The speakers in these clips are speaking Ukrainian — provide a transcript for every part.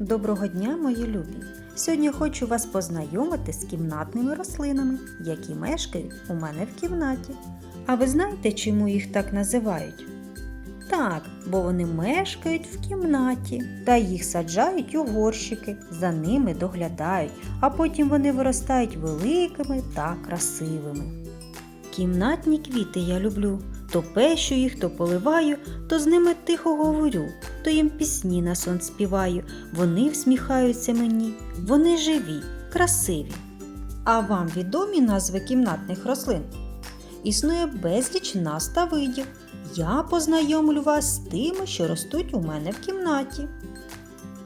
Доброго дня, мої любі! Сьогодні хочу вас познайомити з кімнатними рослинами, які мешкають у мене в кімнаті. А ви знаєте, чому їх так називають? Так, бо вони мешкають в кімнаті та їх саджають у горщики, за ними доглядають, а потім вони виростають великими та красивими. Кімнатні квіти я люблю. То пещу їх, то поливаю, то з ними тихо говорю, то їм пісні на сон співаю. Вони всміхаються мені, вони живі, красиві. А вам відомі назви кімнатних рослин? Існує безліч нас видів. Я познайомлю вас з тими, що ростуть у мене в кімнаті.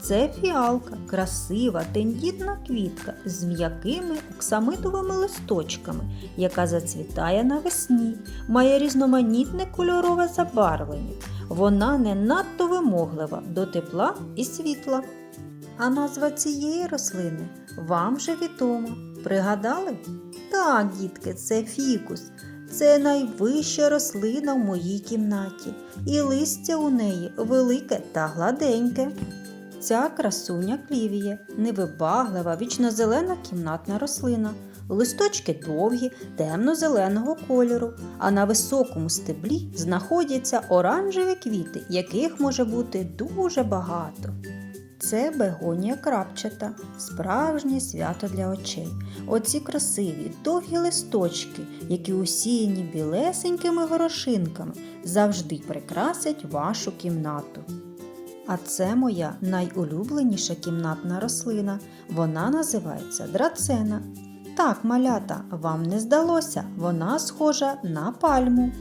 Це фіалка, красива, тендітна квітка з м'якими оксамитовими листочками, яка зацвітає навесні, має різноманітне кольорове забарвлення. Вона не надто вимоглива до тепла і світла. А назва цієї рослини вам вже відома. Пригадали? Так, дітки, це фікус. Це найвища рослина в моїй кімнаті, і листя у неї велике та гладеньке. Ця красуня клівія, невибаглива, вічнозелена кімнатна рослина. Листочки довгі, темно-зеленого кольору, а на високому стеблі знаходяться оранжеві квіти, яких може бути дуже багато. Це бегонія крапчата, справжнє свято для очей. Оці красиві, довгі листочки, які усіяні білесенькими горошинками, завжди прикрасять вашу кімнату. А це моя найулюбленіша кімнатна рослина. Вона називається драцена. Так, малята, вам не здалося, вона схожа на пальму.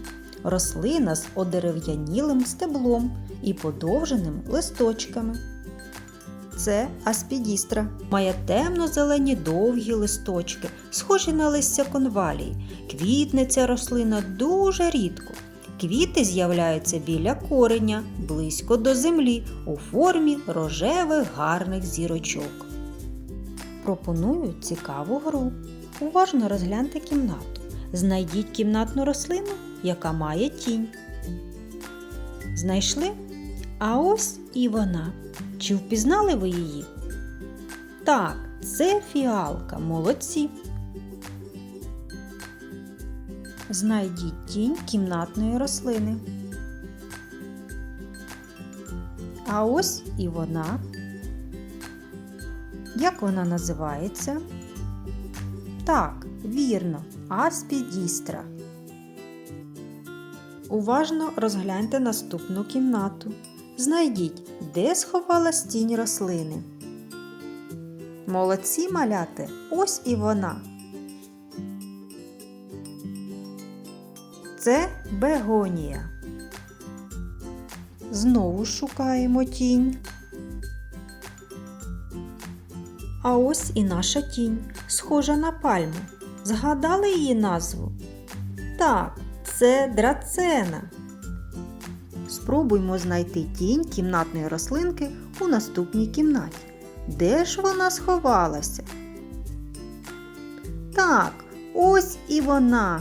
Рослина з одерев'янілим стеблом і подовженими листочками. Це аспідістра. Має темно-зелені довгі листочки, схожі на листя конвалії. Квітне ця рослина дуже рідко. Квіти з'являються біля кореня, близько до землі, у формі рожевих гарних зірочок. Пропоную цікаву гру. Уважно розгляньте кімнату. Знайдіть кімнатну рослину, яка має тінь. Знайшли? А ось і вона. Чи впізнали ви її? Так, це фіалка, молодці. Знайдіть тінь кімнатної рослини. А ось і вона. Як вона називається? Так, вірно, аспідістра. Уважно розгляньте наступну кімнату. Знайдіть, де сховалась тінь рослини. Молодці маляти, ось і вона. Це бегонія. Знову шукаємо тінь. А ось і наша тінь, схожа на пальму. Згадали її назву? Так, це драцена. Спробуймо знайти тінь кімнатної рослинки у наступній кімнаті. Де ж вона сховалася? Так, ось і вона.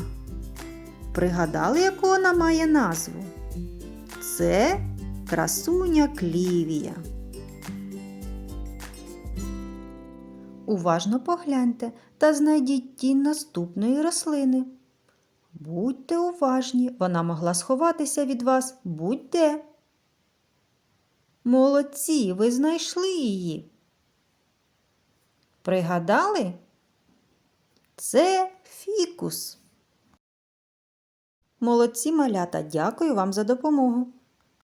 Пригадали, яку вона має назву? Це красуня клівія. Уважно погляньте та знайдіть тінь наступної рослини. Будьте уважні, вона могла сховатися від вас будь-де. Молодці, ви знайшли її. Пригадали? Це фікус. Молодці малята, дякую вам за допомогу.